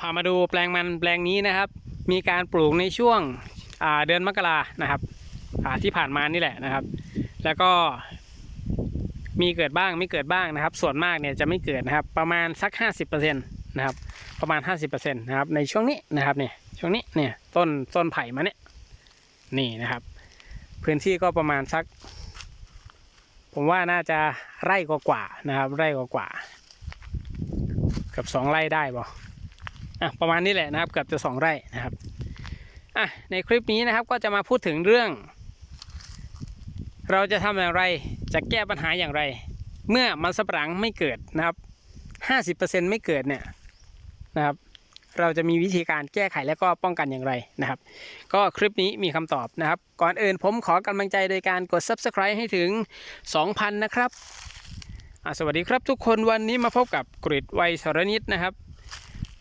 พามาดูแปลงมันแปลงนี้นะครับ มีการปลูกในช่วงเดือนมกรานะครับที่ผ่านมานี่แหละนะครับ แล้วก็มีเกิดบ้างไม่เกิดบ้างนะครับ ส่วนมากเนี่ยจะไม่เกิดนะครับ ประมาณสัก 50%นะครับ ประมาณ 50%นะครับ ในช่วงนี้นะครับเนี่ยช่วงนี้เนี่ยต้นต้นไผ่มาเนี่ยนี่นะครับ พื้นที่ก็ประมาณสัก ผมว่าน่าจะไร่กว่าๆนะครับ ไร่กว่าๆกับสองไร่ได้บ่ อะประมาณนี้แหละนะครับเกือบจะสองไร่นะครับอะในคลิปนี้นะครับก็จะมาพูดถึงเรื่อง เราจะทำอย่างไรจะแก้ปัญหาอย่างไร เมื่อมันสับปะหลังไม่เกิดนะครับห้าสิบเปอร์เซ็นไม่เกิดเนี่ยนะครับ เราจะมีวิธีการแก้ไขและก็ป้องกันอย่างไรนะครับ ก็คลิปนี้มีคำตอบนะครับ ก่อนอื่นผมขอกำลังใจโดยการกด subscribe ให้ถึง 2,000 นะครับสวัสดีครับทุกคนวันนี้มาพบกับกริดวัยสรนิตนะครับ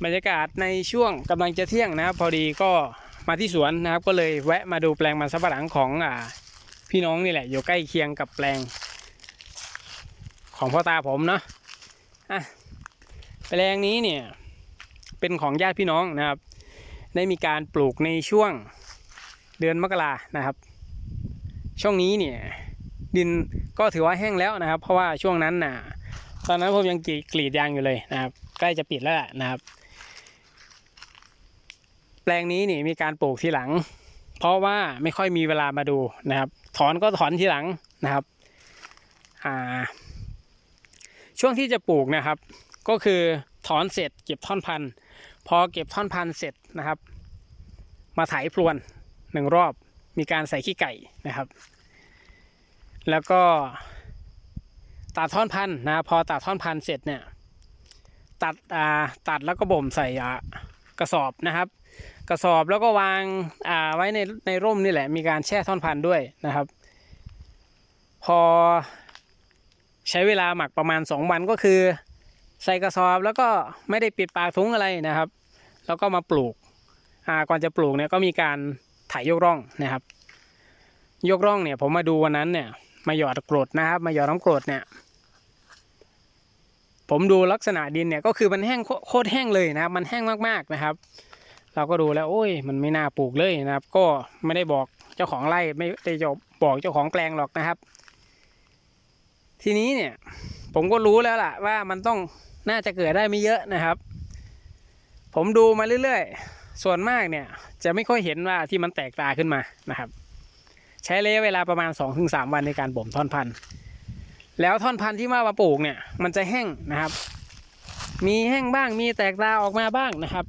บรรยากาศในช่วงกำลังจะเที่ยงนะครับ พอดีก็มาที่สวนนะครับ ก็เลยแวะมาดูแปลงมันสำปะหลังของอ่าพี่น้องนี่แหละ อยู่ใกล้เคียงกับแปลง ของพ่อตาผมเนาะอะแปลงนี้เนี่ยเป็นของญาติพี่น้องนะครับ ได้มีการปลูกในช่วงเดือนมกรานะครับ ช่วงนี้เนี่ยดินก็ถือว่าแห้งแล้วนะครับ เพราะว่าช่วงนั้นน่ะ ตอนนั้นผมยังกรีดยางอยู่เลยนะครับ ใกล้จะปิดแล้วแหละนะครับ ลงนี้นี่มีการปลูกทีหลัง เพราะว่าไม่ค่อยมีเวลามาดูนะครับ ถอนก็ถอนทีหลังนะครับอ่าช่วงที่จะปลูกนะครับ ก็คือถอนเสร็จเก็บท่อนพันธุ์ พอเก็บท่อนพันธุ์เสร็จนะครับ มาไถพรวนหนึ่งรอบมีการใส่ขี้ไก่นะครับ แล้วก็ตัดท่อนพันธุ์นะพอตัดท่อนพันธุ์เสร็จเนี่ยตัดอ่าตัดแล้วก็บ่มใส่กระสอบนะครับ กระสอบแล้วก็วางอ่าไว้ในในร่มนี่แหละ มีการแช่ท่อนพันธุ์ด้วยนะครับ พอใช้เวลาหมักประมาณ 2 วันก็คือ ใส่กระสอบแล้วก็ไม่ได้ปิดปากถุงอะไรนะครับ แล้วก็มาปลูกอ่าก่อนจะปลูกเนี่ยก็มีการถ่ายยกร่องนะครับ ยกร่องเนี่ยผมมาดูวันนั้นเนี่ยมาหยอดกรดนะครับ มาหยอดน้ำกรดเนี่ยผมดูลักษณะดินเนี่ยก็คือมันแห้งโคโคตรแห้งเลยนะครับ มันแห้งมากๆนะครับ เราก็ดูแล้วโอ้ยมันไม่น่าปลูกเลยนะครับ ก็ไม่ได้บอกเจ้าของไร่ไม่ได้บอกเจ้าของแปลงหรอกนะครับ ทีนี้เนี่ย ผมก็รู้แล้วล่ะว่ามันต้องน่าจะเกิดได้ไม่เยอะนะครับ ผมดูมาเรื่อยๆ ส่วนมากเนี่ย จะไม่ค่อยเห็นว่าที่มันแตกตาขึ้นมานะครับ ใช้ระยะเวลาประมาณ 2-3 วันในการบ่มท่อนพันธุ์แล้วท่อนพันธุ์ที่มามาปลูกเนี่ย มันจะแห้งนะครับ มีแห้งบ้างมีแตกตาออกมาบ้างนะครับ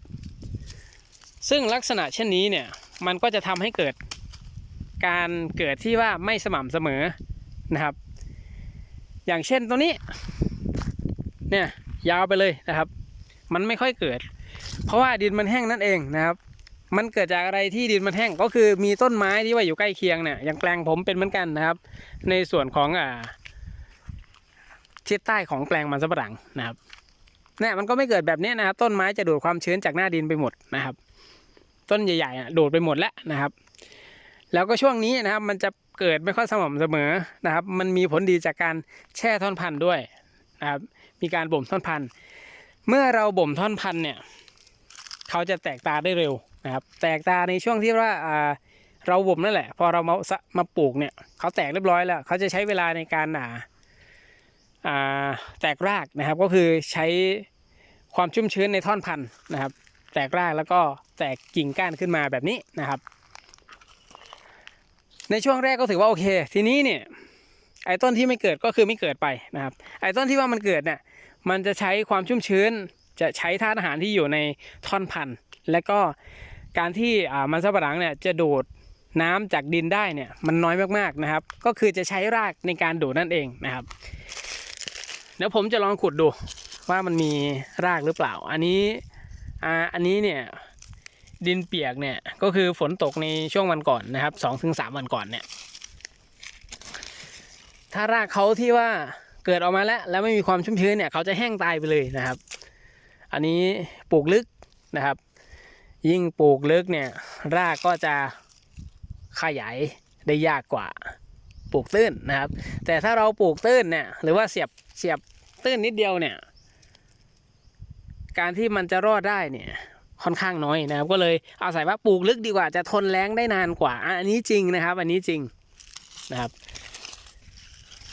ซึ่งลักษณะเช่นนี้เนี่ยมันก็จะทำให้เกิดการเกิดที่ว่าไม่สม่ำเสมอนะครับ อย่างเช่นตัวนี้เนี่ยยาวไปเลยนะครับ มันไม่ค่อยเกิด เพราะว่าดินมันแห้งนั่นเองนะครับ มันเกิดจากอะไรที่ดินมันแห้งก็คือมีต้นไม้ที่ว่าอยู่ใกล้เคียงเนี่ยอย่างแปลงผมเป็นเหมือนกันนะครับ ในส่วนของอ่าทิศใต้ของแปลงมันสำปะหลังนะครับเนี่ยมันก็ไม่เกิดแบบนี้นะครับ ต้นไม้จะดูดความชื้นจากหน้าดินไปหมดนะครับ ต้นใหญ่ๆอะดูดไปหมดแล้วนะครับ แล้วก็ช่วงนี้นะครับ มันจะเกิดไม่ค่อยสม่ำเสมอนะครับ มันมีผลดีจากการแช่ท่อนพันธุ์ด้วยนะครับ มีการบ่มท่อนพันธุ์เมื่อเราบ่มท่อนพันธุ์เนี่ย เขาจะแตกตาได้เร็วนะครับ แตกตาในช่วงที่ว่าอ่าเราบ่มนั่นแหละ พอเรามามาปลูกเนี่ยเขาแตกเรียบร้อยแล้ว เขาจะใช้เวลาในการอ่าอ่าแตกรากนะครับ ก็คือใช้ความชุ่มชื้นในท่อนพันธุ์นะครับ แตกรากแล้วก็แตกกิ่งก้านขึ้นมาแบบนี้นะครับ ในช่วงแรกก็ถือว่าโอเค ทีนี้เนี่ยไอ้ต้นที่ไม่เกิดก็คือไม่เกิดไปนะครับ ไอ้ต้นที่ว่ามันเกิดเนี่ยมันจะใช้ความชุ่มชื้น จะใช้ธาตุอาหารที่อยู่ในท่อนพันธุ์ และก็การที่มันสำปะหลังเนี่ยจะดูดน้ำจากดินได้เนี่ยมันน้อยมากๆนะครับ ก็คือจะใช้รากในการดูดนั่นเองนะครับ เดี๋ยวผมจะลองขุดดูว่ามันมีรากหรือเปล่า อันนี้ อ่าอันนี้เนี่ยดินเปียกเนี่ยก็คือฝนตกในช่วงวันก่อนนะครับสองถึงสามวันก่อนเนี่ย ถ้ารากเขาที่ว่าเกิดออกมาแล้ว แล้วไม่มีความชุ่มชื้นเนี่ยเขาจะแห้งตายไปเลยนะครับ อันนี้ปลูกลึกนะครับ ยิ่งปลูกลึกเนี่ยรากก็จะขยายได้ยากกว่าปลูกตื้นนะครับ แต่ถ้าเราปลูกตื้นเนี่ยหรือว่าเสียบเสียบตื้นนิดเดียวเนี่ย การที่มันจะรอดได้เนี่ยค่อนข้างน้อยนะครับ ก็เลยอาศัยว่าปลูกลึกดีกว่าจะทนแรงได้นานกว่า อันนี้จริงนะครับ อันนี้จริงนะครับ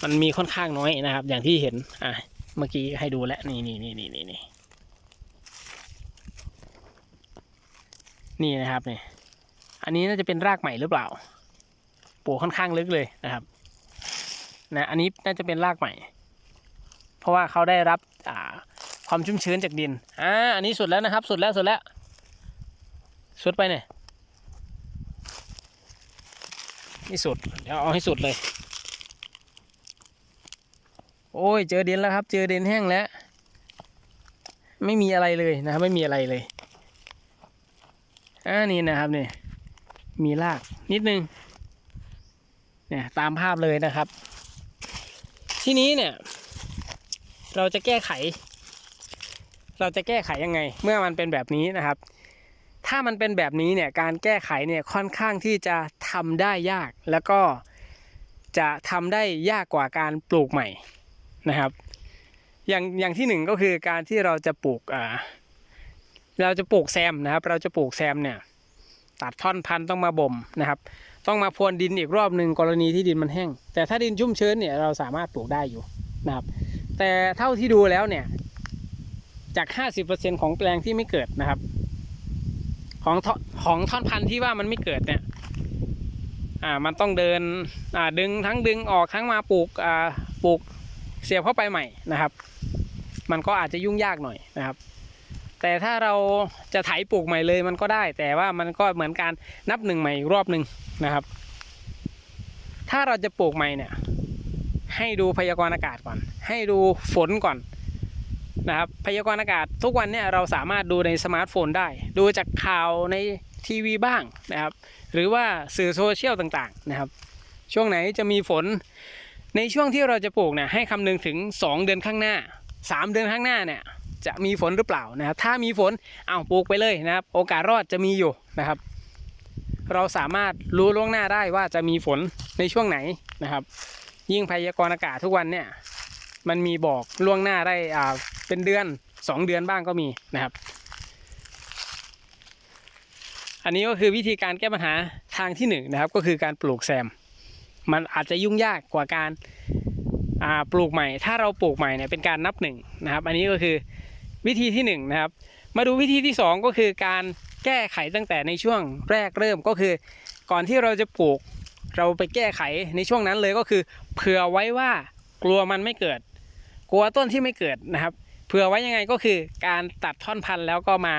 มันมีค่อนข้างน้อยนะครับ อย่างที่เห็นอะเมื่อกี้ให้ดูแล้วนี่นี่นี่นี่นี่นี่นี่นะครับเนี่ยอันนี้น่าจะเป็นรากใหม่หรือเปล่าปลูกค่อนข้างลึกเลยนะครับนะอันนี้น่าจะเป็นรากใหม่ เพราะว่าเขาได้รับอ่า ความชุ่มชื้นจากดิน อ่า อันนี้สุดแล้วนะครับ สุดแล้ว สุดแล้ว สุดไปเนี่ย นี่สุด เดี๋ยวเอาให้สุดเลย โอ้ย เจอดินแล้วครับ เจอดินแห้งแล้ว ไม่มีอะไรเลยนะครับ ไม่มีอะไรเลย อ่า นี่นะครับเนี่ย มีรากนิดนึง เนี่ย ตามภาพเลยนะครับ ที่นี้เนี่ย เราจะแก้ไข เราจะแก้ไขยังไง เมื่อมันเป็นแบบนี้นะครับ ถ้ามันเป็นแบบนี้เนี่ยการแก้ไขเนี่ยค่อนข้างที่จะทำได้ยาก แล้วก็จะทำได้ยากกว่าการปลูกใหม่นะครับ อย่างอย่างที่หนึ่งก็คือการที่เราจะปลูกอ่าเราจะปลูกแซมนะครับ เราจะปลูกแซมเนี่ยตัดท่อนพันธุ์ต้องมาบ่มนะครับ ต้องมาพรวนดินอีกรอบหนึ่งกรณีที่ดินมันแห้ง แต่ถ้าดินชุ่มชื้นเนี่ยเราสามารถปลูกได้อยู่นะครับ แต่เท่าที่ดูแล้วเนี่ย จาก 50%ของแปลงที่ไม่เกิดนะครับ ของท่อของท่อนพันธุ์ที่ว่ามันไม่เกิดเนี่ยอ่ามันต้องเดินอ่าดึงทั้งดึงออกทั้งมาปลูกอ่าปลูกเสียบเข้าไปใหม่นะครับ มันก็อาจจะยุ่งยากหน่อยนะครับ แต่ถ้าเราจะไถปลูกใหม่เลยมันก็ได้ แต่ว่ามันก็เหมือนการนับหนึ่งใหม่อีกรอบหนึ่งนะครับ ถ้าเราจะปลูกใหม่เนี่ยให้ดูพยากรณ์อากาศก่อน ให้ดูฝนก่อน นะครับพยากรณ์อากาศทุกวันเนี่ยเราสามารถดูในสมาร์ทโฟนได้ ดูจากข่าวในทีวีบ้างนะครับ หรือว่าสื่อโซเชียลต่างๆนะครับ ช่วงไหนจะมีฝน ในช่วงที่เราจะปลูกเนี่ยให้คำนึงถึง 2 เดือนข้างหน้า 3 เดือนข้างหน้าเนี่ยจะมีฝนหรือเปล่านะครับ ถ้ามีฝนเอาปลูกไปเลยนะครับ โอกาสรอดจะมีอยู่นะครับ เราสามารถรู้ล่วงหน้าได้ว่าจะมีฝนในช่วงไหนนะครับ ยิ่งพยากรณ์อากาศทุกวันเนี่ยมันมีบอกล่วงหน้าได้อ่า เป็นเดือน 2 เดือนบ้างก็มีนะครับ อันนี้ก็คือวิธีการแก้ปัญหาทางที่1นงนะครับ ก็คือการปลูกแซม มันอาจจะยุ่งยากกว่าการาปลูกใหม่ ถ้าเราปลูกใหม่เนี่ยเป็นการนับหนึ่งนะครับ อันนี้ก็คือวิธีที่1นงนะครับ มาดูวิธีที่ 2 ก็คือการแก้ไขตั้งแต่ในช่วงแรกเริ่มก็คือ ก่อนที่เราจะปลูกเราไปแก้ไขในช่วงนั้นเลยก็คือ เผื่อไว้ว่ากลัวมันไม่เกิด กลัวต้นที่ไม่เกิดนะครับ เผื่อไว้ยังไงก็คือการตัดท่อนพันธุ์แล้วก็มา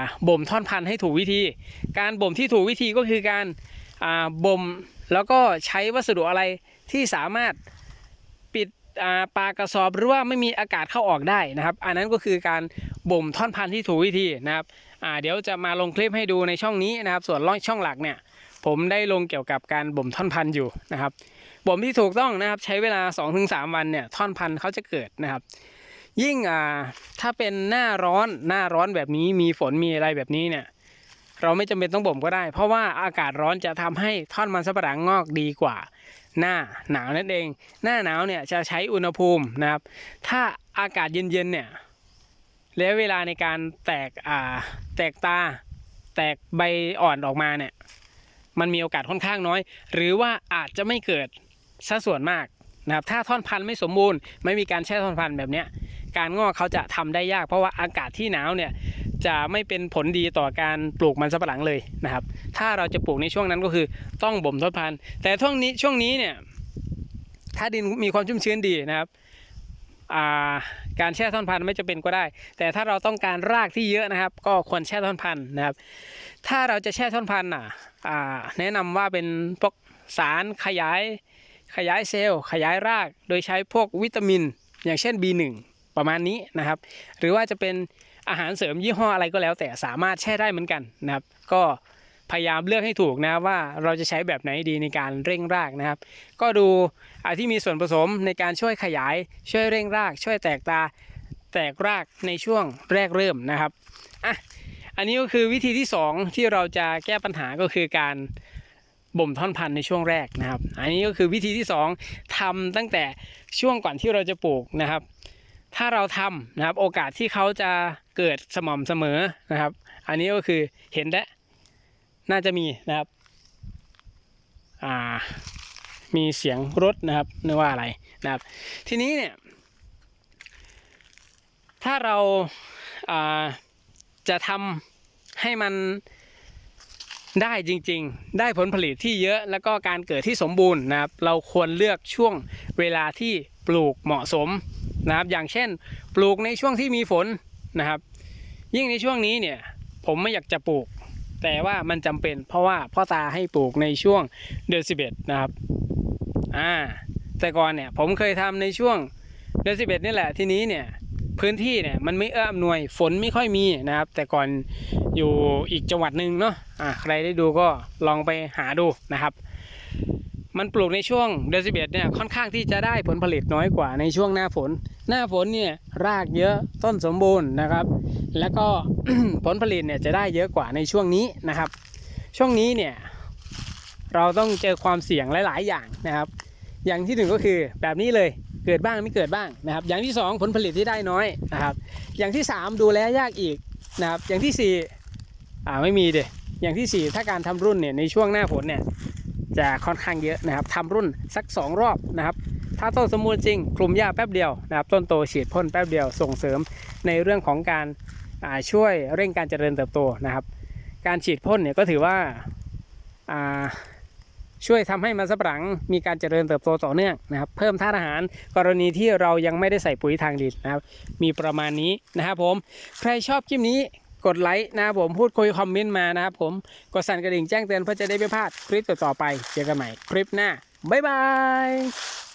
าบ่มท่อนพันธุ์ให้ถูกวิธี การบ่มที่ถูกวิธีก็คือการาบ่มแล้วก็ใช้วัสดุอะไรที่สามารถปิดาปากกระสอบหรือว่าไม่มีอากาศเข้าออกได้นะครับ อันนั้นก็คือการบ่มท่อนพันธุ์ที่ถูกวิธีนะครับเดี๋ยวจะมาลงคลิปให้ดูในช่องนี้นะครับ ส่วนช่องหลักเนี่ยผมได้ลงเกี่ยวกับการบ่มท่อนพันธุ์อยู่นะครับบ่มที่ถูกต้องนะครับใช้เวลา 2-3 วันเนี่ยท่อนพันธุ์เขาจะเกิดนะครับ ยิ่งอ่าถ้าเป็นหน้าร้อนหน้าร้อนแบบนี้มีฝนมีอะไรแบบนี้เนี่ย เราไม่จำเป็นต้องบ่มก็ได้ เพราะว่าอากาศร้อนจะทำให้ท่อนมันสับปะหลังงอกดีกว่า หน้าหนาวนั่นเอง หน้าหนาวเนี่ยจะใช้อุณหภูมินะครับ ถ้าอากาศเย็นๆเนี่ยระยะเวลาในการแตกอ่าแตกตา แตกใบอ่อนออกมาเนี่ยมันมีโอกาสค่อนข้างน้อย หรือว่าอาจจะไม่เกิดซะส่วนมาก นะครับถ้าท่อนพันธุ์ไม่สมบูรณ์ ไม่มีการแช่ท่อนพันธุ์แบบนี้การงอกเขาจะทำได้ยาก เพราะว่าอากาศที่หนาวเนี่ยจะไม่เป็นผลดีต่อการปลูกมันสำปะหลังเลยนะครับ ถ้าเราจะปลูกในช่วงนั้นก็คือต้องบ่มท่อนพันธุ์ แต่ช่วงนี้ช่วงนี้เนี่ยถ้าดินมีความชุ่มชื้นดีนะครับาการแช่ท่อนพันธุ์ไม่จะเป็นก็ได้ แต่ถ้าเราต้องการรากที่เยอะนะครับ ก็ควรแช่ท่อนพันธุ์นะครับ ถ้าเราจะแช่ท่อนพันธุ์อะแนะนำว่าเป็นพวกสารขยาย ขยายเซลล์ ขยายราก โดยใช้พวกวิตามิน อย่างเช่น B1 ประมาณนี้นะครับ หรือว่าจะเป็นอาหารเสริมยี่ห้ออะไรก็แล้ว แต่สามารถแช่ได้เหมือนกันนะครับ ก็พยายามเลือกให้ถูกนะว่าเราจะใช้แบบไหนดีในการเร่งรากนะครับ ก็ดูอาที่มีส่วนผสมในการช่วยขยาย ช่วยเร่งราก ช่วยแตกตาแตกรากในช่วงแรกเริ่มนะครับอะอันนี้ก็คือวิธีที่สองที่เราจะแก้ปัญหาก็คือการ บ่มท่อนพันธุ์ในช่วงแรกนะครับ อันนี้ก็คือวิธีที่สองทำตั้งแต่ช่วงก่อนที่เราจะปลูกนะครับ ถ้าเราทำนะครับ โอกาสที่เขาจะเกิดสม่ำเสมอนะครับ อันนี้ก็คือเห็นแล้น่าจะมีนะครับอ่ามีเสียงรถนะครับนึกว่าอะไรนะครับ ทีนี้เนี่ย ถ้าเราอ่าจะทำให้มัน ได้จริงๆ ได้ผลผลิตที่เยอะแล้วก็การเกิดที่สมบูรณ์นะครับ เราควรเลือกช่วงเวลาที่ปลูกเหมาะสมนะครับ อย่างเช่น ปลูกในช่วงที่มีฝนนะครับ ยิ่งในช่วงนี้เนี่ยผมไม่อยากจะปลูก แต่ว่ามันจำเป็น เพราะว่าพ่อตาให้ปลูกในช่วงเดือน11นะครับอ่าแต่ก่อนเนี่ยผมเคยทำในช่วงเดือน11นี่แหละทีนี้เนี่ย พื้นที่เนี่ยมันไม่เอื้ออำนวยฝนไม่ค่อยมีนะครับ แต่ก่อนอยู่อีกจังหวัดหนึ่งเนาะอ่าใครได้ดูก็ลองไปหาดูนะครับ มันปลูกในช่วงเดือนสิบเอ็ดเนี่ยค่อนข้างที่จะได้ผลผลิตน้อยกว่าในช่วงหน้าฝน หน้าฝนเนี่ยรากเยอะต้นสมบูรณ์นะครับ แล้วก็ผลผลิตเนี่ยจะได้เยอะกว่าในช่วงนี้นะครับ ช่วงนี้เนี่ยเราต้องเจอความเสี่ยงหลาย ๆ อย่างนะครับ อย่างที่หนึ่งก็คือแบบนี้เลย เกิดบ้างไม่เกิดบ้างนะครับ อย่างที่สองผลผลิตที่ได้น้อยนะครับ อย่างที่สามดูแลยากอีกนะครับ อย่างที่สี่อ่าไม่มีเดอย่างที่สี่ถ้าการทำรุ่นเนี่ยในช่วงหน้าฝนเนี่ยจะค่อนข้างเยอะนะครับทำรุ่นสักสองรอบนะครับ ถ้าต้นสมบูรณ์จริงคลุมหญ้าแป๊บเดียวนะครับ ต้นโตฉีดพ่นแป๊บเดียวส่งเสริมในเรื่องของการอ่าช่วยเร่งการเจริญเติบโตนะครับ การฉีดพ่นเนี่ยก็ถือว่าอ่า ช่วยทำให้มันสับหลังมีการเจริญเติบโตต่อเนื่องนะครับ เพิ่มธาตุอาหารกรณีที่เรายังไม่ได้ใส่ปุ๋ยทางดินนะครับ มีประมาณนี้นะครับผม ใครชอบคลิปนี้กดไลค์นะครับผมพูดคุยคอมเมนต์มานะครับผม กดสั่นกระดิ่งแจ้งเตือนเพื่อจะได้ไม่พลาดคลิปต่อๆไป เจอกันใหม่คลิปหน้า บ๊ายบาย